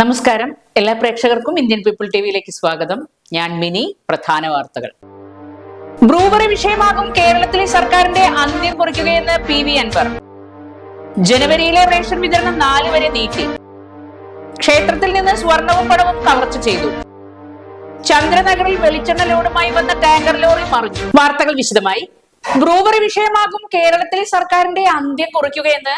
നമസ്കാരം. എല്ലാ പ്രേക്ഷകർക്കും ഇന്ത്യൻ പീപ്പിൾ ടി വിയിലേക്ക് സ്വാഗതം. ഞാൻ മിനി പ്രധാന വാർത്തകൾ. ബ്രൂവറി വിഷയമാകും കേരളത്തിലെ സർക്കാരിന്റെ അന്ത്യം കുറിക്കുകയെന്ന് പി വി അൻവർ. ജനുവരിയിലെ റേഷൻ വിതരണം നാല് വരെ നീട്ടി. ക്ഷേത്രത്തിൽ നിന്ന് സ്വർണവും പണവും കവർച്ച ചെയ്തു. ചന്ദ്രനഗറിൽ വെളിച്ചെണ്ണ ലോഡുമായി വന്ന ടാങ്കർ ലോറി മറിഞ്ഞു. വാർത്തകൾ വിശദമായി. ബ്രൂവറി വിഷയമാകും കേരളത്തിലെ സർക്കാരിന്റെ അന്ത്യം കുറിക്കുകയെന്ന്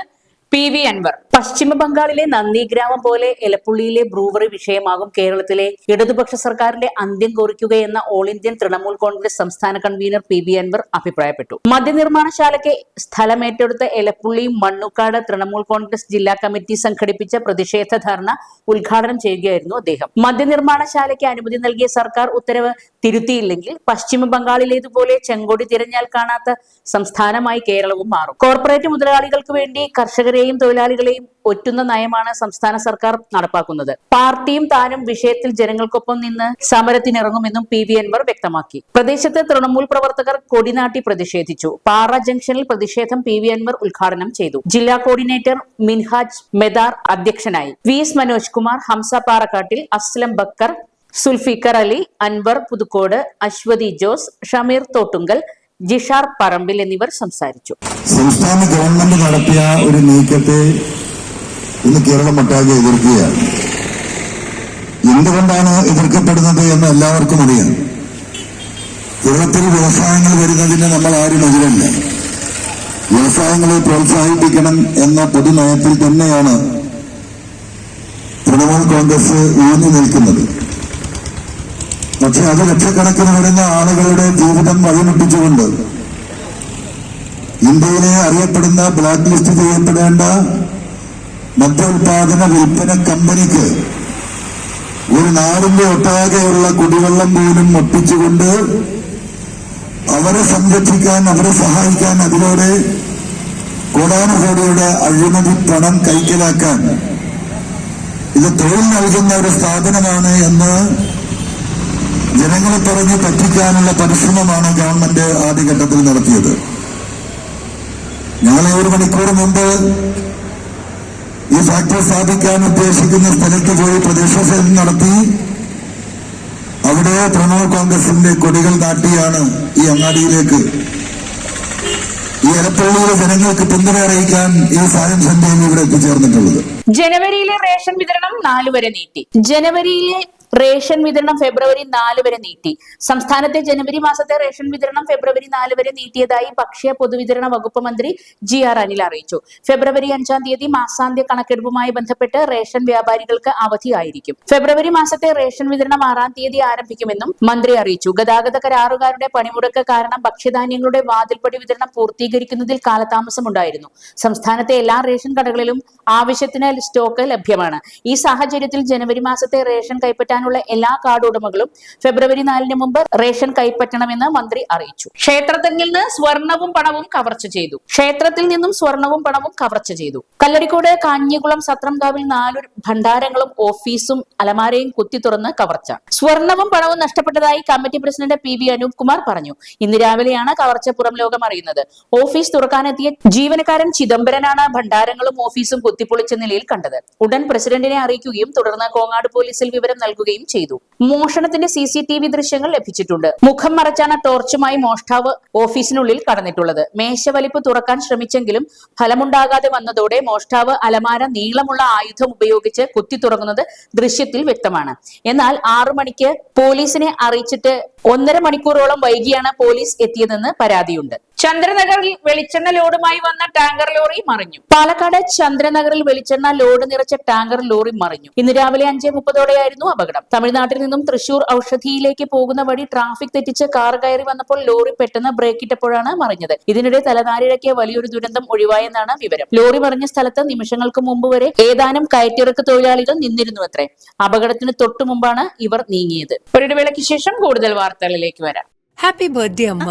പി വി അൻവർ. പശ്ചിമ ബംഗാളിലെ നന്ദിഗ്രാമം പോലെ എലപ്പുള്ളിയിലെ ബ്രൂവറി വിഷയമാകും കേരളത്തിലെ ഇടതുപക്ഷ സർക്കാരിന്റെ അന്ത്യം കുറിക്കുകയെന്ന ഓൾ ഇന്ത്യൻ തൃണമൂൽ കോൺഗ്രസ് സംസ്ഥാന കൺവീനർ പി വി അൻവർ അഭിപ്രായപ്പെട്ടു. മദ്യനിർമ്മാണശാലയ്ക്ക് സ്ഥലമേറ്റെടുത്ത എലപ്പുള്ളി മണ്ണുക്കാട് തൃണമൂൽ കോൺഗ്രസ് ജില്ലാ കമ്മിറ്റി സംഘടിപ്പിച്ച പ്രതിഷേധ ധർണ ഉദ്ഘാടനം ചെയ്യുകയായിരുന്നു അദ്ദേഹം. മദ്യനിർമ്മാണശാലയ്ക്ക് അനുമതി നൽകിയ സർക്കാർ ഉത്തരവ് തിരുത്തിയില്ലെങ്കിൽ പശ്ചിമ ബംഗാളിലേതുപോലെ ചെങ്കോടി തിരഞ്ഞാൽ കാണാത്ത സംസ്ഥാനമായി കേരളവും മാറും. കോർപ്പറേറ്റ് മുതലാളികൾക്ക് വേണ്ടി കർഷകരെയും തൊഴിലാളികളെയും ഒറ്റുന്ന നയമാണ് സംസ്ഥാന സർക്കാർ നടപ്പാക്കുന്നത്. പാർട്ടിയും താനും വിഷയത്തിൽ ജനങ്ങൾക്കൊപ്പം നിന്ന് സമരത്തിനിറങ്ങുമെന്നും പി വി അൻവർ വ്യക്തമാക്കി. പ്രദേശത്തെ തൃണമൂൽ പ്രവർത്തകർ കൊടിനാട്ടി പ്രതിഷേധിച്ചു. പാറ ജംഗ്ഷനിൽ പ്രതിഷേധം പി വി അൻവർ ഉദ്ഘാടനം ചെയ്തു. ജില്ലാ കോർഡിനേറ്റർ മിൻഹാജ് മെദാർ അധ്യക്ഷനായി. വി എസ് മനോജ് കുമാർ ഹംസ പാറക്കാട്ടിൽ അസ്ലം ബക്കർ സുൽഫിക്കർ അലി അൻവർ പുതുക്കോട് അശ്വതി ജോസ് ഷമീർ തോട്ടുങ്കൽ ജിഷാർ പറമ്പിൽ എന്നിവർ സംസാരിച്ചു. സംസ്ഥാന ഗവൺമെന്റ് നടത്തിയ ഒരു നീക്കത്തെ ഇന്ന് കേരളം ഒട്ടാകെ എതിർക്കുകയാണ്. എന്തുകൊണ്ടാണ് എതിർക്കപ്പെടുന്നത് എന്ന് എല്ലാവർക്കും അറിയാം. കേരളത്തിൽ വ്യവസായങ്ങൾ വരുന്നതിന് നമ്മൾ ആരും എതിരല്ല. വ്യവസായങ്ങളെ പ്രോത്സാഹിപ്പിക്കണം എന്ന പൊതുനയത്തിൽ തന്നെയാണ് തൃണമൂൽ കോൺഗ്രസ് ഊന്നി നിൽക്കുന്നത്. പക്ഷെ അത് ലക്ഷക്കണക്കിന് വരുന്ന ആളുകളുടെ ജീവിതം വഴിമുട്ടിച്ചുകൊണ്ട് ഇന്ത്യയിലെ അറിയപ്പെടുന്ന ബ്ലാക്ക് ലിസ്റ്റ് ചെയ്യപ്പെടേണ്ട മദ്യോത്പാദന വിൽപ്പന കമ്പനിക്ക് ഒരു നാടിന്റെ ഒട്ടാകെയുള്ള കുടിവെള്ളം പോലും ഒപ്പിച്ചുകൊണ്ട് അവരെ സംരക്ഷിക്കാൻ അവരെ സഹായിക്കാൻ അതിലൂടെ കോടാനുകോടിയുടെ അഴിമതി പണം കൈക്കലാക്കാൻ. ഇത് തൊഴിൽ നൽകുന്ന ഒരു സ്ഥാപനമാണ് എന്ന് ജനങ്ങളെ പറഞ്ഞ് പറ്റിക്കാനുള്ള പരിശ്രമമാണ് ഗവൺമെന്റ് ആദ്യഘട്ടത്തിൽ നടത്തിയത്. ഞങ്ങളെ ഒരു മണിക്കൂർ മുമ്പ് ഈ ഫാക്ടറി സ്ഥാപിക്കാൻ ഉദ്ദേശിക്കുന്ന സ്ഥലത്ത് പോയി പ്രതിഷേധം നടത്തി. അവിടെ തൃണമൂൽ കോൺഗ്രസിന്റെ കൊടികൾ നാട്ടിയാണ് ഈ അങ്ങാടിയിലേക്ക്. ഈ ജനങ്ങൾക്ക് പിന്തുണ അറിയിക്കാൻ ഈ സായം സന്ധ്യയിൽ ഇവിടെ എത്തിച്ചേർന്നിട്ടുള്ളത്. ജനുവരിയിലെ റേഷൻ വിതരണം നാലുവരെ നീട്ടി. ജനുവരിയിലെ റേഷൻ വിതരണം ഫെബ്രുവരി നാല് വരെ നീട്ടി. സംസ്ഥാനത്തെ ജനുവരി മാസത്തെ റേഷൻ വിതരണം ഫെബ്രുവരി നാല് വരെ നീട്ടിയതായി ഭക്ഷ്യ പൊതുവിതരണ വകുപ്പ് മന്ത്രി ജി ആർ അനിൽ അറിയിച്ചു. ഫെബ്രുവരി അഞ്ചാം തീയതി മാസാന്ത്യ കണക്കെടുപ്പുമായി ബന്ധപ്പെട്ട് റേഷൻ വ്യാപാരികൾക്ക് അവധിയായിരിക്കും. ഫെബ്രുവരി മാസത്തെ റേഷൻ വിതരണം ആറാം തീയതി ആരംഭിക്കുമെന്നും മന്ത്രി അറിയിച്ചു. ഗതാഗത കരാറുകാരുടെ പണിമുടക്ക് കാരണം ഭക്ഷ്യധാന്യങ്ങളുടെ വാതിൽപ്പടി വിതരണം പൂർത്തീകരിക്കുന്നതിൽ കാലതാമസമുണ്ടായിരുന്നു. സംസ്ഥാനത്തെ എല്ലാ റേഷൻ കടകളിലും ആവശ്യത്തിന് സ്റ്റോക്ക് ലഭ്യമാണ്. ഈ സാഹചര്യത്തിൽ ജനുവരി മാസത്തെ റേഷൻ കൈപ്പറ്റാനുള്ള എല്ലാ കാർഡ് ഉടമകളും ഫെബ്രുവരി നാലിന് മുമ്പ് റേഷൻ കൈപ്പറ്റണമെന്ന് മന്ത്രി അറിയിച്ചു. ക്ഷേത്രത്തിൽ നിന്ന് സ്വർണവും പണവും കവർച്ച ചെയ്തു. ക്ഷേത്രത്തിൽ നിന്നും സ്വർണവും പണവും കവർച്ച ചെയ്തു. കല്ലരിക്കോട് കാഞ്ഞികുളം സത്രംകാവിൽ നാലു ഭണ്ഡാരങ്ങളും ഓഫീസും അലമാരയും കുത്തി തുറന്ന് കവർച്ച. സ്വർണവും പണവും നഷ്ടപ്പെട്ടതായി committee president P V Anoop Kumar പറഞ്ഞു. ഇന്ന് രാവിലെയാണ് കവർച്ച പുറം ലോകം അറിയുന്നത്. ഓഫീസ് തുറക്കാനെത്തിയ ജീവനക്കാരൻ ചിദംബരനാണ് ഭണ്ഡാരങ്ങളും ഓഫീസും കുത്തിപ്പൊളിച്ച നിലയിൽ കണ്ടത്. ഉടൻ പ്രസിഡന്റിനെ അറിയിക്കുകയും തുടർന്ന് കോങ്ങാട് പോലീസിൽ വിവരം നൽകുകയും ചെയ്തു. മോഷണത്തിന്റെ സി സി ടി വി ദൃശ്യങ്ങൾ ലഭിച്ചിട്ടുണ്ട്. മുഖം മറച്ചാണ് ടോർച്ചുമായി മോഷ്ടാവ് ഓഫീസിനുള്ളിൽ കടന്നിട്ടുള്ളത്. മേശവലിപ്പ് തുറക്കാൻ ശ്രമിച്ചെങ്കിലും ഫലമുണ്ടാകാതെ വന്നതോടെ മോഷ്ടാവ് അലമാര നീളമുള്ള ആയുധം ഉപയോഗിച്ച് കുത്തി തുറങ്ങുന്നത് ദൃശ്യത്തിൽ വ്യക്തമാണ്. എന്നാൽ ആറു മണിക്ക് പോലീസിനെ അറിയിച്ചിട്ട് ഒന്നര മണിക്കൂറോളം വൈകിയാണ് പോലീസ് എത്തിയതെന്ന് പരാതിയുണ്ട്. ചന്ദ്രനഗറിൽ വെളിച്ചെണ്ണ ലോഡുമായി വന്ന ടാങ്കർ ലോറി മറിഞ്ഞു. പാലക്കാട് ചന്ദ്രനഗറിൽ വെളിച്ചെണ്ണ ലോഡ് നിറച്ച ടാങ്കർ ലോറി മറിഞ്ഞു. ഇന്ന് രാവിലെ അഞ്ചേ മുപ്പതോടെയായിരുന്നു അപകടം. തമിഴ്നാട്ടിൽ നിന്നും തൃശൂർ ഔഷധിയിലേക്ക് പോകുന്ന വഴി ട്രാഫിക് തെറ്റിച്ച് കാർ കയറി വന്നപ്പോൾ ലോറി പെട്ടെന്ന് ബ്രേക്ക് ഇട്ടപ്പോഴാണ് മറിഞ്ഞത്. ഇതിനിടെ തലനാരിഴക്കിയ വലിയൊരു ദുരന്തം ഒഴിവായെന്നാണ് വിവരം. ലോറി മറിഞ്ഞ സ്ഥലത്ത് നിമിഷങ്ങൾക്ക് മുമ്പ് വരെ ഏതാനും കയറ്റിറക്ക് തൊഴിലാളികൾ നിന്നിരുന്നുവത്രേ. അപകടത്തിന് തൊട്ടു മുമ്പാണ് ഇവർ നീങ്ങിയത്. ഒരിടവേളയ്ക്ക് ശേഷം കൂടുതൽ വാർത്തകളിലേക്ക് വരാം. ഹാപ്പി ബർത്ത്ഡേ അമ്മ.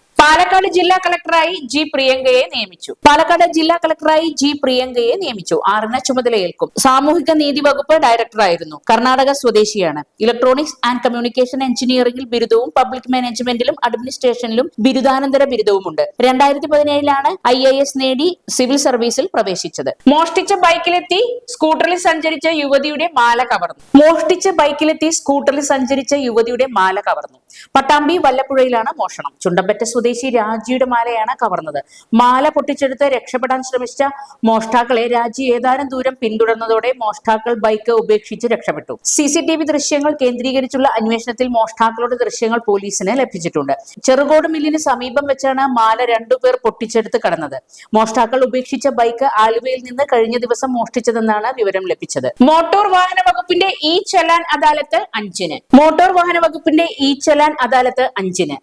പാലക്കാട് ജില്ലാ കളക്ടറായി ജി പ്രിയങ്കയെ നിയമിച്ചു. പാലക്കാട് ജില്ലാ കളക്ടറായി ജി പ്രിയങ്കയെ നിയമിച്ചു. ആറിന് ചുമതലയേൽക്കും. സാമൂഹിക നീതി വകുപ്പ് ഡയറക്ടറായിരുന്നു. കർണാടക സ്വദേശിയാണ്. ഇലക്ട്രോണിക്സ് ആൻഡ് കമ്മ്യൂണിക്കേഷൻ എഞ്ചിനീയറിംഗിൽ ബിരുദവും പബ്ലിക് മാനേജ്മെന്റിലും അഡ്മിനിസ്ട്രേഷനിലും ബിരുദാനന്തര ബിരുദവുമുണ്ട്. രണ്ടായിരത്തി പതിനേഴിലാണ് ഐ എ എസ് നേടി സിവിൽ സർവീസിൽ പ്രവേശിച്ചത്. മോഷ്ടിച്ച ബൈക്കിലെത്തി സ്കൂട്ടറിൽ സഞ്ചരിച്ച യുവതിയുടെ മാല കവർന്നു. മോഷ്ടിച്ച ബൈക്കിലെത്തി സ്കൂട്ടറിൽ സഞ്ചരിച്ച യുവതിയുടെ മാല കവർന്നു. പട്ടാമ്പി വല്ലപ്പുഴയിലാണ് മോഷണം. ചുണ്ടമ്പറ്റ സ്വദേശി രാജിയുടെ മാലയാണ് കവർന്നത്. മാല പൊട്ടിച്ചെടുത്ത് രക്ഷപ്പെടാൻ ശ്രമിച്ച മോഷ്ടാക്കളെ രാജി ഏതാനും ദൂരം പിന്തുടർന്നതോടെ മോഷ്ടാക്കൾ ബൈക്ക് ഉപേക്ഷിച്ച് രക്ഷപ്പെട്ടു. സി സി ടി വി ദൃശ്യങ്ങൾ കേന്ദ്രീകരിച്ചുള്ള അന്വേഷണത്തിൽ മോഷ്ടാക്കളുടെ ദൃശ്യങ്ങൾ പോലീസിന് ലഭിച്ചിട്ടുണ്ട്. ചെറുകോട് മില്ലിന് സമീപം വെച്ചാണ് മാല രണ്ടുപേർ പൊട്ടിച്ചെടുത്ത് കടന്നത്. മോഷ്ടാക്കൾ ഉപേക്ഷിച്ച ബൈക്ക് ആലുവയിൽ നിന്ന് കഴിഞ്ഞ ദിവസം മോഷ്ടിച്ചതെന്നാണ് വിവരം ലഭിച്ചത്. മോട്ടോർ വാഹന വകുപ്പിന്റെ ഇ ചലാൻ അദാലത്ത് അഞ്ചിന്. മോട്ടോർ വാഹന വകുപ്പിന്റെ ഇ ചലാൻ അദാലത്ത് അഞ്ചിന്.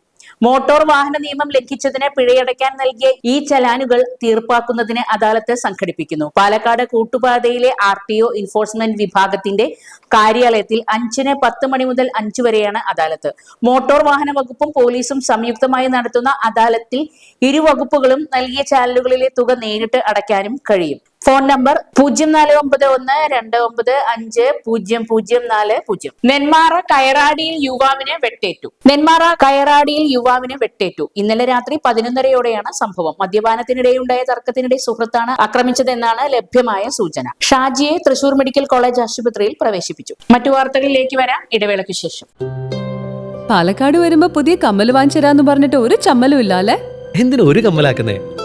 മോട്ടോർ വാഹന നിയമം ലംഘിച്ചതിന് പിഴയടയ്ക്കാൻ നൽകിയ ഈ ചലാനുകൾ തീർപ്പാക്കുന്നതിന് അദാലത്ത് സംഘടിപ്പിക്കുന്നു. പാലക്കാട് കൂട്ടുപാതയിലെ ആർ ടി ഒ എൻഫോഴ്സ്മെന്റ് വിഭാഗത്തിന്റെ കാര്യാലയത്തിൽ അഞ്ചിന് പത്ത് മണി മുതൽ അഞ്ചു വരെയാണ് അദാലത്ത്. മോട്ടോർ വാഹന വകുപ്പും പോലീസും സംയുക്തമായി നടത്തുന്ന അദാലത്തിൽ ഇരു വകുപ്പുകളും നൽകിയ ചാനലുകളിലെ തുക നേരിട്ട് അടയ്ക്കാനും കഴിയും. ഫോൺ നമ്പർ പൂജ്യം നാല് ഒമ്പത് ഒന്ന് രണ്ട് ഒമ്പത് അഞ്ച് പൂജ്യം പൂജ്യം നാല് പൂജ്യം. നെന്മാറ കയറാടിയിൽ യുവാവിനെ വെട്ടേറ്റു. നെന്മാറ കയറാടിയിൽ യുവാവിനെ വെട്ടേറ്റു. ഇന്നലെ രാത്രി പതിനൊന്നരയോടെയാണ് സംഭവം. മദ്യപാനത്തിനിടെയുണ്ടായ തർക്കത്തിനിടെ സുഹൃത്താണ് ആക്രമിച്ചതെന്നാണ് ലഭ്യമായ സൂചന. ഷാജിയെ തൃശൂർ മെഡിക്കൽ കോളേജ് ആശുപത്രിയിൽ പ്രവേശിപ്പിച്ചു. മറ്റു വാർത്തകളിലേക്ക് വരാം ഇടവേളയ്ക്ക് ശേഷം. പാലക്കാട് വരുമ്പോ പുതിയ കമ്മൽ വാങ്ങിച്ചരാന്ന് പറഞ്ഞിട്ട് ഒരു ചമ്മലും ഇല്ല അല്ലെ എന്തിനു ഒരു കമ്മലാക്കുന്നേ?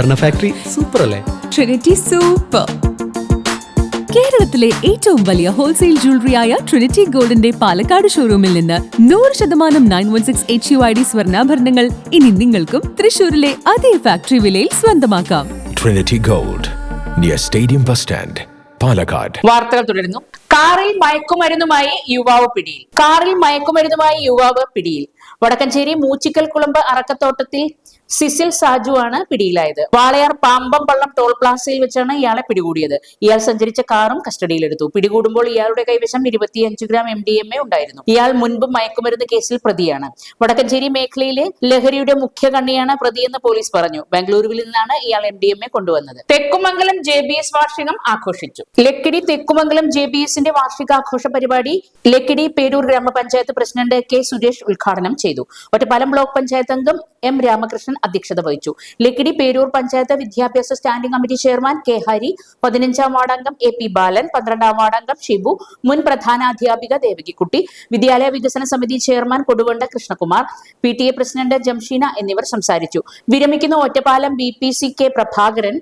ആഭരണ ഫാക്ടറി സൂപ്പർ അല്ലേ? ട്രിനിറ്റി സൂപ്പർ കേരളത്തിലെ ഏറ്റവും വലിയ ഹോൾസെയിൽ ജ്വല്ലറിയായ ട്രിനിറ്റി ഗോൾഡിന്റെ പാലക്കാട് ഷോറൂമിൽ നിന്ന് നൂറ് ശതമാനം nine one six H U I D സ്വർണാഭരണങ്ങൾ ഇനി നിങ്ങൾക്കും തൃശൂരിലെ അതേ ഫാക്ടറി വിലയിൽ സ്വന്തമാക്കാം. Trinity gold near stadium bus stand Palakkad വാർത്തകൾ തുടരുന്നു. കാറിൽ മയക്കുമരുന്നുമായി യുവാവ് പിടിയിൽ. കാറിൽ മയക്കുമരുന്നുമായി യുവാവ് പിടിയിൽ. വടക്കഞ്ചേരി മൂച്ചിക്കൽ കുളമ്പ് അറക്കത്തോട്ടത്തിൽ സിസിൽ സാജു ആണ് പിടിയിലായത്. വാളയാർ പാമ്പം പള്ളം ടോൾ പ്ലാസയിൽ വെച്ചാണ് ഇയാളെ പിടികൂടിയത്. ഇയാൾ സഞ്ചരിച്ച കാറും കസ്റ്റഡിയിലെടുത്തു. പിടികൂടുമ്പോൾ ഇയാളുടെ കൈവശം ഇരുപത്തിയഞ്ച് gram M D M A ഉണ്ടായിരുന്നു. ഇയാൾ മുൻപ് മയക്കുമരുന്ന് കേസിൽ പ്രതിയാണ്. വടക്കഞ്ചേരി മേഖലയിലെ ലഹരിയുടെ മുഖ്യ കണ്ണിയാണ് പ്രതിയെന്ന് പോലീസ് പറഞ്ഞു. ബംഗളൂരുവിൽ നിന്നാണ് ഇയാൾ എം ഡി എം എ കൊണ്ടുവന്നത്. തെക്കുമംഗലം ജെ ബി എസ് വാർഷികം ആഘോഷിച്ചു. ലക്കിടി തെക്കുമംഗലം ജെ ബി എസിന്റെ വാർഷികാഘോഷ പരിപാടി ലക്കിടി പേരൂർ ഗ്രാമപഞ്ചായത്ത് പ്രസിഡന്റ് കെ സുരേഷ് ഉദ്ഘാടനം ചെയ്തു. ഒറ്റപ്പാലം ബ്ലോക്ക് പഞ്ചായത്ത് അംഗം എം രാമകൃഷ്ണൻ അധ്യക്ഷത വഹിച്ചു. ലക്കിടി പേരൂർ പഞ്ചായത്ത് വിദ്യാഭ്യാസ standing committee chairman K Hari പതിനഞ്ചാം വാർഡംഗം എ പി ബാലൻ പന്ത്രണ്ടാം വാർഡംഗം ഷിബു മുൻ പ്രധാനാധ്യാപിക ദേവകിക്കുട്ടി വിദ്യാലയ വികസന സമിതി chairman Koduvanda Krishnakumar P T A president Jamsheena എന്നിവർ സംസാരിച്ചു. വിരമിക്കുന്ന Ottapalam B P C K Prabhakaran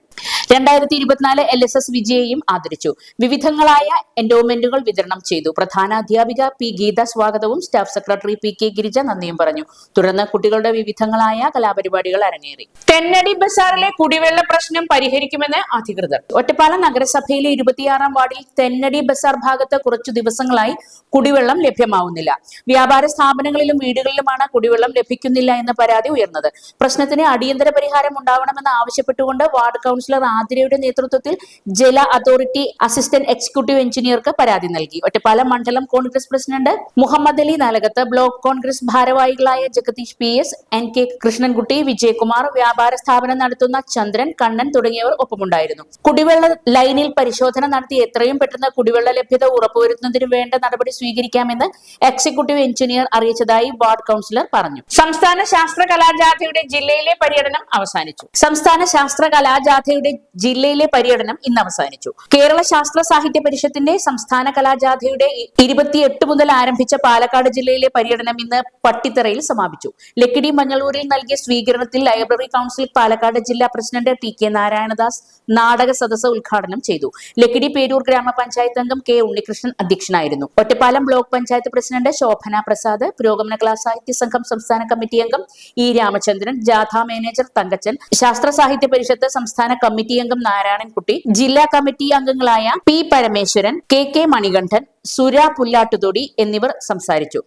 രണ്ടായിരത്തി ഇരുപത്തിനാല് എൽ എസ് എസ് വിജയെയും ആദരിച്ചു. വിവിധങ്ങളായ എൻഡോമെന്റുകൾ വിതരണം ചെയ്തു. പ്രധാനാധ്യാപിക പി ഗീത സ്വാഗതവും staff secretary P K Girija നന്ദിയും പറഞ്ഞു. തുടർന്ന് കുട്ടികളുടെ വിവിധങ്ങളായ കലാപരിപാടികൾ അരങ്ങേറി. തെന്നടി ബസാറിലെ കുടിവെള്ള പ്രശ്നം പരിഹരിക്കുമെന്ന് അധികൃതർ. ഒറ്റപ്പാലം നഗരസഭയിലെ ഇരുപത്തിയാറാം വാർഡിൽ തെന്നടി ബസാർ ഭാഗത്ത് കുറച്ചു ദിവസങ്ങളായി കുടിവെള്ളം ലഭ്യമാവുന്നില്ല. വ്യാപാര സ്ഥാപനങ്ങളിലും വീടുകളിലുമാണ് കുടിവെള്ളം ലഭിക്കുന്നില്ല എന്ന പരാതി ഉയർന്നത്. പ്രശ്നത്തിന് അടിയന്തര പരിഹാരം ഉണ്ടാവണമെന്ന് ആവശ്യപ്പെട്ടുകൊണ്ട് വാർഡ് കൗൺസിലർ ആതിരയുടെ നേതൃത്വത്തിൽ ജല അതോറിറ്റി അസിസ്റ്റന്റ് എക്സിക്യൂട്ടീവ് എഞ്ചിനീയർക്ക് പരാതി നൽകി. ഒറ്റപ്പാലം മണ്ഡലം Congress president Muhammad Ali Nalakath block Congress ഭാരവാഹികളായ Jagadeesh P S N K Krishnankutty Vijayakumar വ്യാപാര സ്ഥാപനം നടത്തുന്ന ചന്ദ്രൻ കണ്ണൻ തുടങ്ങിയവർ ഒപ്പമുണ്ടായിരുന്നു. കുടിവെള്ള ലൈനിൽ പരിശോധന നടത്തി എത്രയും പെട്ടെന്ന് കുടിവെള്ള ലഭ്യത ഉറപ്പുവരുത്തുന്നതിന് വേണ്ട നടപടി സ്വീകരിക്കാമെന്ന് എക്സിക്യൂട്ടീവ് എഞ്ചിനീയർ അറിയിച്ചതായി വാർഡ് കൌൺസിലർ പറഞ്ഞു. സംസ്ഥാന ശാസ്ത്ര കലാജാഥയുടെ ജില്ലയിലെ പര്യടനം അവസാനിച്ചു. സംസ്ഥാന ശാസ്ത്ര കലാജാഥയുടെ ജില്ലയിലെ പര്യടനം ഇന്ന് അവസാനിച്ചു. കേരള ശാസ്ത്ര സാഹിത്യ പരിഷത്തിന്റെ സംസ്ഥാന കലാജാഥയുടെ ഇരുപത്തിയെട്ട് മുതൽ ആരംഭിച്ച പാലക്കാട് ജില്ലയിലെ പര്യടനം ഇന്ന് പട്ടിത്തറയിൽ സമാപിച്ചു. ലക്കിടി മഞ്ഞളൂരിൽ നൽകിയ സ്വീകരണത്തിൽ ലൈബ്രറി കൌൺസിൽ പാലക്കാട് ജില്ലാ പ്രസിഡന്റ് ടി കെ നാരായണദാസ് നാടക സദസ്സ് ഉദ്ഘാടനം ചെയ്തു. ലക്കിടി പേരൂർ ഗ്രാമപഞ്ചായത്ത് അംഗം കെ ഉണ്ണികൃഷ്ണൻ അധ്യക്ഷനായിരുന്നു. ഒറ്റപ്പാലം ബ്ലോക്ക് പഞ്ചായത്ത് പ്രസിഡന്റ് ശോഭന പ്രസാദ് പുരോഗമന കലാ സാഹിത്യ സംഘം സംസ്ഥാന കമ്മിറ്റി അംഗം ഇ രാമചന്ദ്രൻ ജാഥാ മാനേജർ തങ്കച്ചൻ ശാസ്ത്ര സാഹിത്യ പരിഷത്ത് സംസ്ഥാന കമ്മിറ്റി അംഗം നാരായണൻകുട്ടി ജില്ലാ കമ്മിറ്റി അംഗങ്ങളായ P Parameswaran K K Manikandan Sura Pullattuthodi എന്നിവർ സംസാരിച്ചു.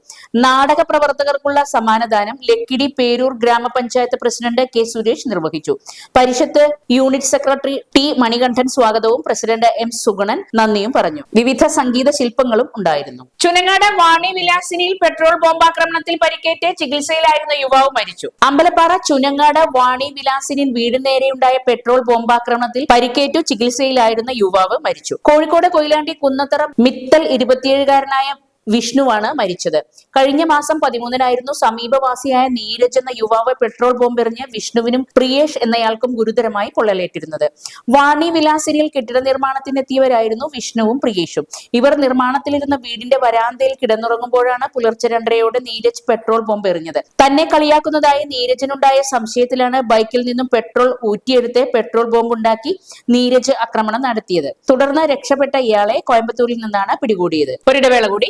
നാടക പ്രവർത്തകർക്കുള്ള സമ്മാനദാനം ലക്കിടി പേരൂർ ഗ്രാമപഞ്ചായത്ത് പ്രസിഡന്റ് കെ സുരേഷ് നിർവഹിച്ചു. Parishad unit secretary T Manikandan സ്വാഗതവും പ്രസിഡന്റ് എം സുഗണൻ നന്ദിയും പറഞ്ഞു. വിവിധ സംഗീത ശില്പങ്ങളും ഉണ്ടായിരുന്നു. ചുനങ്ങാട് വാണി വിലാസിനിയിൽ പെട്രോൾ ബോംബാക്രമണത്തിൽ പരിക്കേറ്റ് ചികിത്സയിലായിരുന്ന യുവാവ് മരിച്ചു. അമ്പലപ്പാറ ചുനങ്ങാട് വാണി വിലാസിനിൽ വീടിന് പെട്രോൾ പെട്രോൾ ബോംബാക്രമണത്തിൽ പരിക്കേറ്റു ചികിത്സയിലായിരുന്ന യുവാവ് മരിച്ചു. കോഴിക്കോട് കൊയിലാണ്ടി കുന്നത്തറ മിത്തൽ ഇരുപത്തിയേഴുകാരനായ വിഷ്ണുവാണ് മരിച്ചത്. കഴിഞ്ഞ മാസം പതിമൂന്നിനായിരുന്നു സമീപവാസിയായ നീരജ് എന്ന യുവാവ് പെട്രോൾ ബോംബ് എറിഞ്ഞ് വിഷ്ണുവിനും പ്രിയേഷ് എന്നയാൾക്കും ഗുരുതരമായി പൊള്ളലേറ്റിരുന്നത്. വാണി വിലാസിനിയിൽ കെട്ടിട നിർമ്മാണത്തിനെത്തിയവരായിരുന്നു വിഷ്ണുവും പ്രിയേഷും. ഇവർ നിർമ്മാണത്തിലിരുന്ന വീടിന്റെ വരാന്തയിൽ കിടന്നുറങ്ങുമ്പോഴാണ് പുലർച്ചെ രണ്ടരയോടെ നീരജ് പെട്രോൾ ബോംബ് എറിഞ്ഞത് തന്നെ കളിയാക്കുന്നതായി നീരജിനുണ്ടായ സംശയത്തിലാണ് ബൈക്കിൽ നിന്നും പെട്രോൾ ഊറ്റിയെടുത്ത് പെട്രോൾ ബോംബ് ഉണ്ടാക്കി നീരജ് ആക്രമണം നടത്തിയത്. തുടർന്ന് രക്ഷപ്പെട്ട ഇയാളെ കോയമ്പത്തൂരിൽ നിന്നാണ് പിടികൂടിയത്. ഒരിടവേള കൂടി.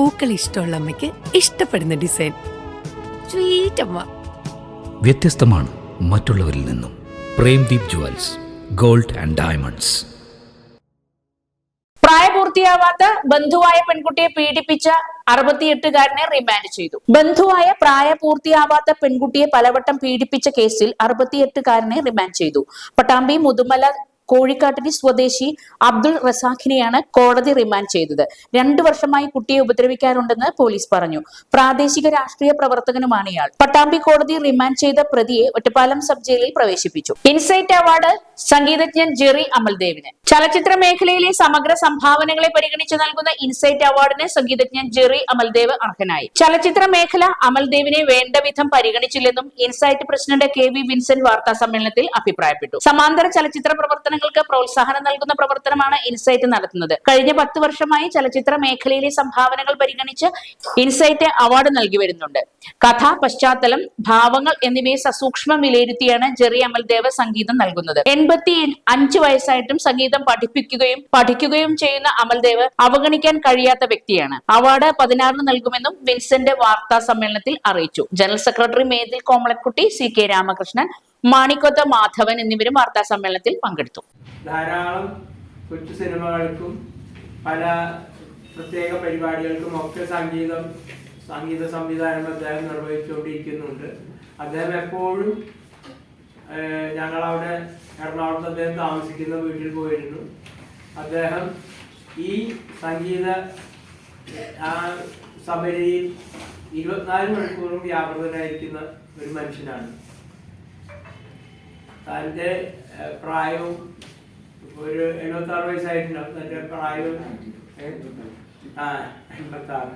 പൂക്കൾ ഇഷ്ടമുള്ള അമ്മയ്ക്ക് ഇഷ്ടപ്പെടുന്ന ഡിസൈൻ. സ്വീറ്റ് അമ്മ വ്യത്യസ്തമാണ് മറ്റുള്ളവരിൽ നിന്നും. Premdeep jewels gold and diamonds. പ്രായപൂർത്തിയാവാത്ത ബന്ധുവായ പെൺകുട്ടിയെ പീഡിപ്പിച്ച അറുപത്തിയെട്ടുകാരനെ റിമാൻഡ് ചെയ്തു. ബന്ധുവായ പ്രായപൂർത്തിയാവാത്ത പെൺകുട്ടിയെ പലവട്ടം പീഡിപ്പിച്ച കേസിൽ അറുപത്തിയെട്ടുകാരനെ റിമാൻഡ് ചെയ്തു. പട്ടാമ്പി മുതുമല കോഴിക്കാട്ടിരി സ്വദേശി അബ്ദുൾ റസാഖിനെയാണ് കോടതി റിമാൻഡ് ചെയ്തത്. രണ്ടു വർഷമായി കുട്ടിയെ ഉപദ്രവിക്കാറുണ്ടെന്ന് പോലീസ് പറഞ്ഞു. പ്രാദേശിക രാഷ്ട്രീയ പ്രവർത്തകനുമാണ് ഇയാൾ. പട്ടാമ്പി കോടതി റിമാൻഡ് ചെയ്ത പ്രതിയെ ഒറ്റപ്പാലം സബ് ജയിലിൽ പ്രവേശിപ്പിച്ചു. ഇൻസൈറ്റ് അവാർഡ് സംഗീതജ്ഞൻ ജെറി അമൽദേവിന്. ചലച്ചിത്ര മേഖലയിലെ സമഗ്ര സംഭാവനകളെ പരിഗണിച്ച് നൽകുന്ന ഇൻസൈറ്റ് അവാർഡിന് സംഗീതജ്ഞൻ ജെറി അമൽദേവ് അർഹനായി. ചലച്ചിത്ര മേഖല അമൽദേവിനെ വേണ്ട വിധം പരിഗണിച്ചില്ലെന്നും Insight president K V Vincent വാർത്താ സമ്മേളനത്തിൽ അഭിപ്രായപ്പെട്ടു. സമാന്തര ചലച്ചിത്ര പ്രവർത്തനങ്ങൾക്ക് പ്രോത്സാഹനം നൽകുന്ന പ്രവർത്തനമാണ് ഇൻസൈറ്റ് നടത്തുന്നത്. കഴിഞ്ഞ പത്ത് വർഷമായി ചലച്ചിത്ര മേഖലയിലെ സംഭാവനകൾ പരിഗണിച്ച് ഇൻസൈറ്റ് അവാർഡ് നൽകി വരുന്നുണ്ട്. കഥ പശ്ചാത്തലം ഭാവങ്ങൾ എന്നിവയെ സസൂക്ഷ്മം വിലയിരുത്തിയാണ് ജെറി അമൽദേവ് സംഗീതം നൽകുന്നത്. എൺപത്തി അഞ്ച് വയസ്സായിട്ടും സംഗീതം പഠിപ്പിക്കുകയും പഠിക്കുകയും ചെയ്യുന്ന അമൽദേവ് അവഗണിക്കാൻ കഴിയാത്ത വ്യക്തിയാണ്. അവാർഡ് പതിനാറിന് നൽകുമെന്നും വിൻസെന്റ് വാർത്താ സമ്മേളനത്തിൽ അറിയിച്ചു. General secretary Methil Komalakutty C K Ramakrishnan Manikkoth Madhavan എന്നിവരും വാർത്താ സമ്മേളനത്തിൽ പങ്കെടുത്തു. ധാരാളം കൊച്ചു സിനിമകൾക്കും പല പ്രത്യേക പരിപാടികൾക്കും ഒക്കെ സംഗീതം സംഗീത സംവിധാനം അദ്ദേഹം നിർവഹിച്ചുകൊണ്ടിരിക്കുന്നുണ്ട്. അദ്ദേഹം എപ്പോഴും ഞങ്ങളവിടെ എറണാകുളത്ത് അദ്ദേഹം താമസിക്കുന്ന വീട്ടിൽ പോയിരുന്നു. അദ്ദേഹം ഈ സംഗീത ആ സഭയിൽ ഇരുപത്തിനാല് മണിക്കൂറും വ്യാപൃതനായിരിക്കുന്ന ഒരു മനുഷ്യനാണ്. തന്റെ പ്രായവും ഒരു എഴുപത്തി ആറ് വയസ്സായിട്ടുണ്ടാവും. തന്റെ പ്രായവും ആ എൺപത്തി ആറ്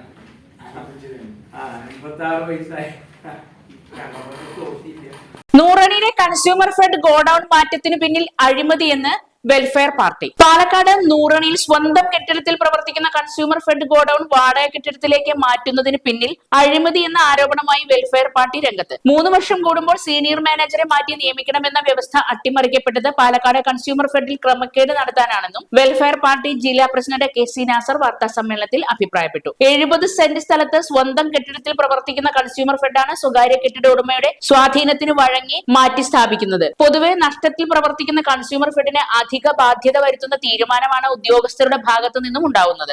ആ എൺപത്തി ആറ് വയസ്സായി നൂറണിയിലെ കൺസ്യൂമർ ഫെഡ് ഗോഡൌൺ മാറ്റത്തിന് പിന്നിൽ അഴിമതിയെന്ന് വെൽഫെയർ പാർട്ടി പാലക്കാട് നൂറണിയിൽ സ്വന്തം കെട്ടിടത്തിൽ പ്രവർത്തിക്കുന്ന കൺസ്യൂമർ ഫെഡ് ഗോഡൌൺ വാടക കെട്ടിടത്തിലേക്ക് മാറ്റുന്നതിന് പിന്നിൽ അഴിമതി എന്ന ആരോപണമായി വെൽഫെയർ പാർട്ടി രംഗത്ത്. മൂന്ന് വർഷം കൂടുമ്പോൾ സീനിയർ മാനേജറെ മാറ്റി നിയമിക്കണമെന്ന വ്യവസ്ഥ അട്ടിമറിക്കപ്പെട്ടത് പാലക്കാട് കൺസ്യൂമർ ഫെഡിൽ ക്രമക്കേട് നടത്താനാണെന്നും വെൽഫെയർ പാർട്ടി ജില്ലാ പ്രസിഡന്റ് കെ സി നാസർ വാർത്താ സമ്മേളനത്തിൽ അഭിപ്രായപ്പെട്ടു. എഴുപത് സെന്റ് സ്ഥലത്ത് സ്വന്തം കെട്ടിടത്തിൽ പ്രവർത്തിക്കുന്ന കൺസ്യൂമർ ഫെഡാണ് സ്വകാര്യ കെട്ടിട ഉടമയുടെ സ്വാധീനത്തിന് വഴങ്ങി മാറ്റി സ്ഥാപിക്കുന്നത് പൊതുവെ നഷ്ടത്തിൽ പ്രവർത്തിക്കുന്ന കൺസ്യൂമർ ഫെഡിന് അധിക ബാധ്യത വരുത്തുന്ന തീരുമാനമാണ് ഉദ്യോഗസ്ഥരുടെ ഭാഗത്തു നിന്നും ഉണ്ടാവുന്നത്.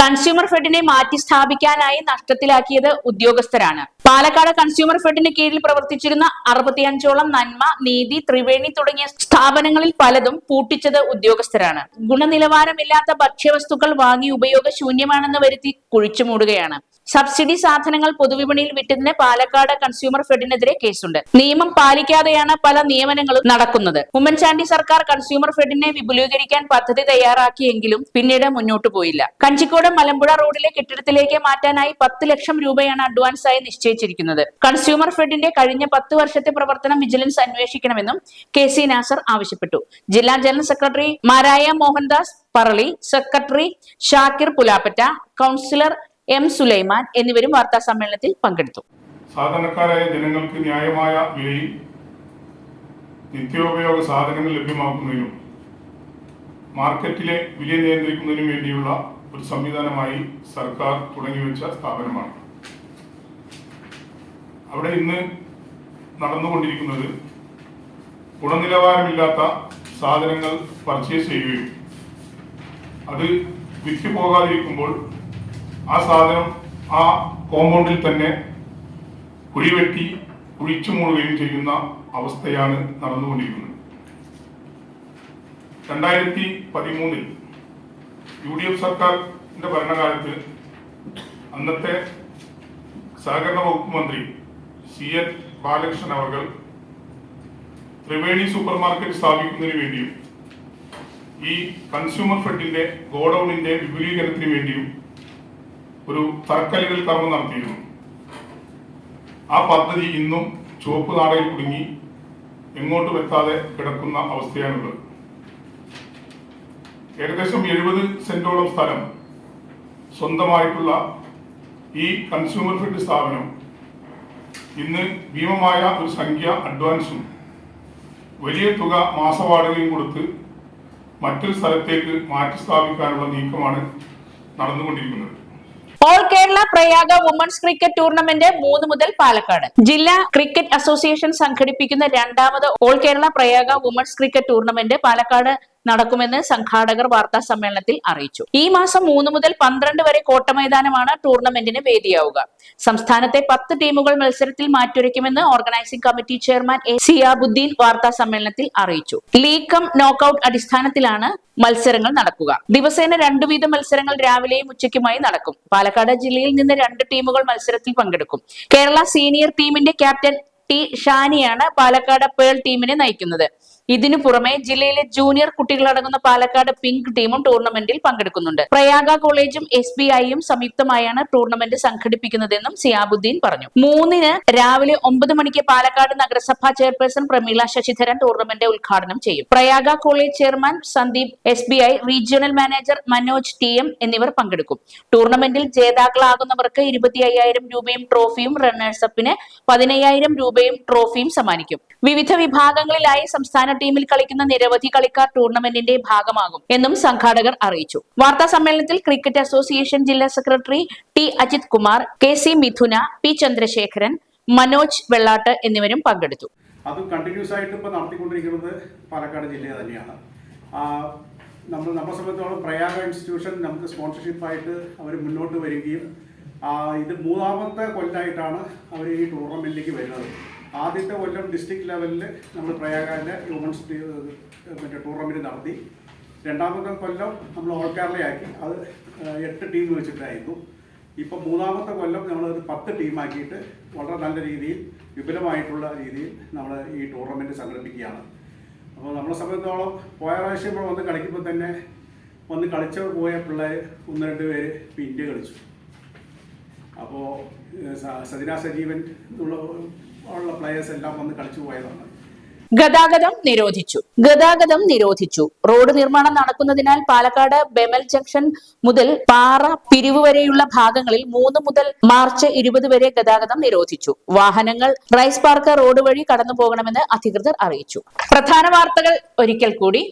കൺസ്യൂമർ ഫെഡിനെ മാറ്റി സ്ഥാപിക്കാനായി നഷ്ടത്തിലാക്കിയത് ഉദ്യോഗസ്ഥരാണ്. പാലക്കാട് കൺസ്യൂമർ ഫെഡിന് കീഴിൽ പ്രവർത്തിച്ചിരുന്ന അറുപത്തിയഞ്ചോളം നന്മ നീതി ത്രിവേണി തുടങ്ങിയ സ്ഥാപനങ്ങളിൽ പലതും പൂട്ടിച്ചത് ഉദ്യോഗസ്ഥരാണ്. ഗുണനിലവാരമില്ലാത്ത ഭക്ഷ്യവസ്തുക്കൾ വാങ്ങി ഉപയോഗശൂന്യമാണെന്ന് വരുത്തി കുഴിച്ചുമൂടുകയാണ് സബ്സിഡി സാധനങ്ങൾ പൊതുവിപണിയിൽ വിറ്റതിന് പാലക്കാട് കൺസ്യൂമർ ഫെഡിനെതിരെ കേസുണ്ട്. നിയമം പാലിക്കാതെയാണ് പല നിയമനങ്ങളും നടക്കുന്നത്. ഉമ്മൻചാണ്ടി സർക്കാർ കൺസ്യൂമർ ഫെഡിനെ വിപുലീകരിക്കാൻ പദ്ധതി തയ്യാറാക്കിയെങ്കിലും പിന്നീട് മുന്നോട്ട് പോയില്ല. കഞ്ചിക്കോട് മലമ്പുഴ റോഡിലെ കെട്ടിടത്തിലേക്ക് മാറ്റാനായി പത്ത് ലക്ഷം രൂപയാണ് അഡ്വാൻസായി നിശ്ചയിച്ചിരിക്കുന്നത്. കൺസ്യൂമർ ഫെഡിന്റെ കഴിഞ്ഞ പത്ത് വർഷത്തെ പ്രവർത്തനം വിജിലൻസ് അന്വേഷിക്കണമെന്നും കെ സി നാസർ ആവശ്യപ്പെട്ടു. ജില്ലാ ജനറൽ സെക്രട്ടറി മാരായ Mohandas Parali secretary Shakir Pulapatta councillor M Sulaiman എന്നിവരും വാർത്താ സമ്മേളനത്തിൽ പങ്കെടുത്തു. സാധാരണക്കാരായ ജനങ്ങൾക്ക് ന്യായമായ വിലയിൽ നിത്യോപയോഗ സാധനങ്ങൾ ലഭ്യമാക്കുന്നതിനും മാർക്കറ്റിലെ വില നിയന്ത്രിക്കുന്നതിനും വേണ്ടിയുള്ള ഒരു സംവിധാനമായി സർക്കാർ തുടങ്ങിവെച്ച സ്ഥാപനമാണ്. അവിടെ ഇന്ന് നടന്നുകൊണ്ടിരിക്കുന്നത് ഗുണനിലവാരമില്ലാത്ത സാധനങ്ങൾ പർച്ചേസ് ചെയ്യുകയും അത് വിറ്റ് പോകാതിരിക്കുമ്പോൾ ആ സാധനം ആ കോമ്പൗണ്ടിൽ തന്നെ കുഴിവെട്ടി കുഴിച്ചു മൂടുകയും ചെയ്യുന്ന അവസ്ഥയാണ് നടന്നുകൊണ്ടിരിക്കുന്നത്. രണ്ടായിരത്തി പതിമൂന്നിൽ യു ഡി എഫ് സർക്കാരിന്റെ ഭരണകാലത്ത് അന്നത്തെ സഹകരണ വകുപ്പ് മന്ത്രി സി എൻ ബാലകൃഷ്ണൻ അവർ ത്രിവേണി സൂപ്പർ മാർക്കറ്റ് സ്ഥാപിക്കുന്നതിന് വേണ്ടിയും ഈ കൺസ്യൂമർ ഫെഡിന്റെ ഗോഡൌണിന്റെ വിപുലീകരണത്തിന് വേണ്ടിയും ഒരു തർക്കലുകൾ കർമ്മം നടത്തിയിരുന്നു. ആ പദ്ധതി ഇന്നും ചുവപ്പ് നാടയിൽ കുടുങ്ങി എങ്ങോട്ടും എത്താതെ കിടക്കുന്ന അവസ്ഥയാണുള്ളത്. ഏകദേശം എഴുപത് സെന്റോളം സ്ഥലം സ്വന്തമായിട്ടുള്ള ഈ കൺസ്യൂമർ ഫെഡ് സ്ഥാപനം ഇന്ന് ഭീമമായ ഒരു സംഖ്യ അഡ്വാൻസും വലിയ തുക മാസവാടകയും കൊടുത്ത് മറ്റൊരു സ്ഥലത്തേക്ക് മാറ്റി സ്ഥാപിക്കാനുള്ള നീക്കമാണ് നടന്നുകൊണ്ടിരിക്കുന്നത്. All Kerala Prayaga women's cricket tournament മൂന്ന് മുതൽ പാലക്കാട്. ജില്ലാ ക്രിക്കറ്റ് അസോസിയേഷൻ സംഘടിപ്പിക്കുന്ന രണ്ടാമത് all Kerala Prayaga women's cricket tournament Palakkad നടക്കുമെന്ന് സംഘാടകർ വാർത്താ സമ്മേളനത്തിൽ അറിയിച്ചു. ഈ മാസം മൂന്ന് മുതൽ പന്ത്രണ്ട് വരെ കോട്ടമൈതാനമാണ് ടൂർണമെന്റിന് വേദിയാവുക. സംസ്ഥാനത്തെ പത്ത് ടീമുകൾ മത്സരത്തിൽ മാറ്റുരയ്ക്കുമെന്ന് organising committee chairman A Siyabuddin വാർത്താ സമ്മേളനത്തിൽ അറിയിച്ചു. ലീഗ് കം നോക്കൌട്ട് അടിസ്ഥാനത്തിലാണ് മത്സരങ്ങൾ നടക്കുക. ദിവസേന രണ്ടു വീതം മത്സരങ്ങൾ രാവിലെയും ഉച്ചയ്ക്കുമായി നടക്കും. പാലക്കാട് ജില്ലയിൽ നിന്ന് രണ്ട് ടീമുകൾ മത്സരത്തിൽ പങ്കെടുക്കും. കേരള സീനിയർ ടീമിന്റെ ക്യാപ്റ്റൻ ടി ഷാനിയാണ് പാലക്കാട് പേൾ ടീമിനെ നയിക്കുന്നത്. ഇതിനു പുറമെ ജില്ലയിലെ ജൂനിയർ കുട്ടികളടങ്ങുന്ന പാലക്കാട് പിങ്ക് ടീമും ടൂർണമെന്റിൽ പങ്കെടുക്കുന്നുണ്ട്. പ്രയാഗ കോളേജും എസ് ബി ഐയും സംയുക്തമായാണ് ടൂർണമെന്റ് സംഘടിപ്പിക്കുന്നതെന്നും സിയാബുദ്ദീൻ പറഞ്ഞു. മൂന്നിന് രാവിലെ ഒമ്പത് മണിക്ക് പാലക്കാട് നഗരസഭാ ചെയർപേഴ്സൺ പ്രമീള ശശിധരൻ ടൂർണമെന്റ് ഉദ്ഘാടനം ചെയ്യും. Prayaga college chairman Sandeep S B I regional manager Manoj T M എന്നിവർ പങ്കെടുക്കും. ടൂർണമെന്റിൽ ജേതാക്കളാകുന്നവർക്ക് ഇരുപത്തി അയ്യായിരം രൂപയും ട്രോഫിയും റണ്ണേഴ്സപ്പിന് പതിനയ്യായിരം രൂപയും ട്രോഫിയും സമ്മാനിക്കും. വിവിധ വിഭാഗങ്ങളിലായി സംസ്ഥാന ടീമിൽ കളിക്കുന്ന നിരവധി കളിക്കാർ ടൂർണമെന്റിന്റെ ഭാഗമാകും എന്നും സംഘാടകർ അറിയിച്ചു. വാർത്താ സമ്മേളനത്തിൽ ക്രിക്കറ്റ് അസോസിയേഷൻ ജില്ലാ secretary T Ajith Kumar K C Mithuna P Chandrasekharan Manoj Vellatt എന്നിവരും പങ്കെടുത്തു. അത് കണ്ടിന്യൂസ് ആയിട്ട് ഇപ്പോൾ നടത്തിക്കൊണ്ടിരിക്കുന്നത് പാലക്കാട് ജില്ല തന്നെയാണ്. നമ്മൾ നമ്മളെ സംബന്ധിച്ചോളം പ്രയാഗ ഇൻസ്റ്റിറ്റ്യൂഷൻ നമുക്ക് സ്പോൺസർഷിപ്പായിട്ട് അവർ മുന്നോട്ട് വരികയും ഇത് മൂന്നാമത്തെ കൊല്ലമായിട്ടാണ് അവർ ഈ ടൂർണമെന്റിലേക്ക് വരുന്നത്. ആദ്യത്തെ കൊല്ലം ഡിസ്ട്രിക്ട് ലെവലിൽ നമ്മൾ പ്രയാഗാന്റെ ടീ- മറ്റേ ടൂർണമെന്റ് നടത്തി. രണ്ടാമത്തെ കൊല്ലം നമ്മൾ ഓൾ കേരളയാക്കി അത് എട്ട് ടീം വെച്ചിട്ടായിരുന്നു. ഇപ്പം മൂന്നാമത്തെ കൊല്ലം നമ്മളത് പത്ത് ടീമാക്കിയിട്ട് വളരെ നല്ല രീതിയിൽ വിപുലമായിട്ടുള്ള രീതിയിൽ നമ്മൾ ഈ ടൂർണമെന്റ് സംഘടിപ്പിക്കുകയാണ്. അപ്പോൾ നമ്മളെ സംബന്ധിച്ചോളം പോയ പ്രാവശ്യം ഇപ്പോൾ വന്ന് കളിക്കുമ്പോൾ തന്നെ വന്ന് കളിച്ച പോയ പിള്ളേർ ഒന്ന് രണ്ട് പേര് ഇന്ത്യ കളിച്ചു. അപ്പോൾ സജിന സജീവൻ എന്നുള്ള പ്ലെയേഴ്സ് എല്ലാം കളിച്ചു ഗതാഗതം നിരോധിച്ചു. ഗതാഗതം നിരോധിച്ചു. റോഡ് നിർമ്മാണം നടക്കുന്നതിനാൽ പാലക്കാട് ബെമൽ ജംഗ്ഷൻ മുതൽ പാറ പിരിവ് വരെയുള്ള ഭാഗങ്ങളിൽ മൂന്ന് മുതൽ മാർച്ച് ഇരുപത് വരെ ഗതാഗതം നിരോധിച്ചു. വാഹനങ്ങൾ റൈസ് പാർക്ക് റോഡ് വഴി കടന്നു പോകണമെന്ന് അധികൃതർ അറിയിച്ചു. പ്രധാന വാർത്തകൾ ഒരിക്കൽ കൂടി.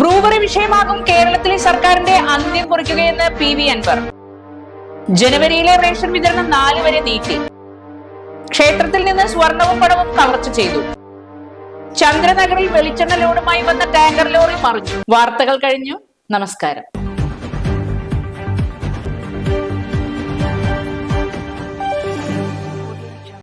ബ്രൂവറി വിഷയമാകും കേരളത്തിലെ സർക്കാരിന്റെ അന്ത്യം കുറിക്കുകയെന്ന് പി വി അൻവർ. ജനുവരിയിലെ റേഷൻ വിതരണം നാല് വരെ നീട്ടി. ക്ഷേത്രത്തിൽ നിന്ന് സ്വർണവും പണവും കവർച്ച ചെയ്തു. ചന്ദ്രനഗറിൽ വെളിച്ചെണ്ണ ലോഡുമായി വന്ന ടാങ്കർ ലോറി മറിഞ്ഞു. വാർത്തകൾ കഴിഞ്ഞു. നമസ്കാരം.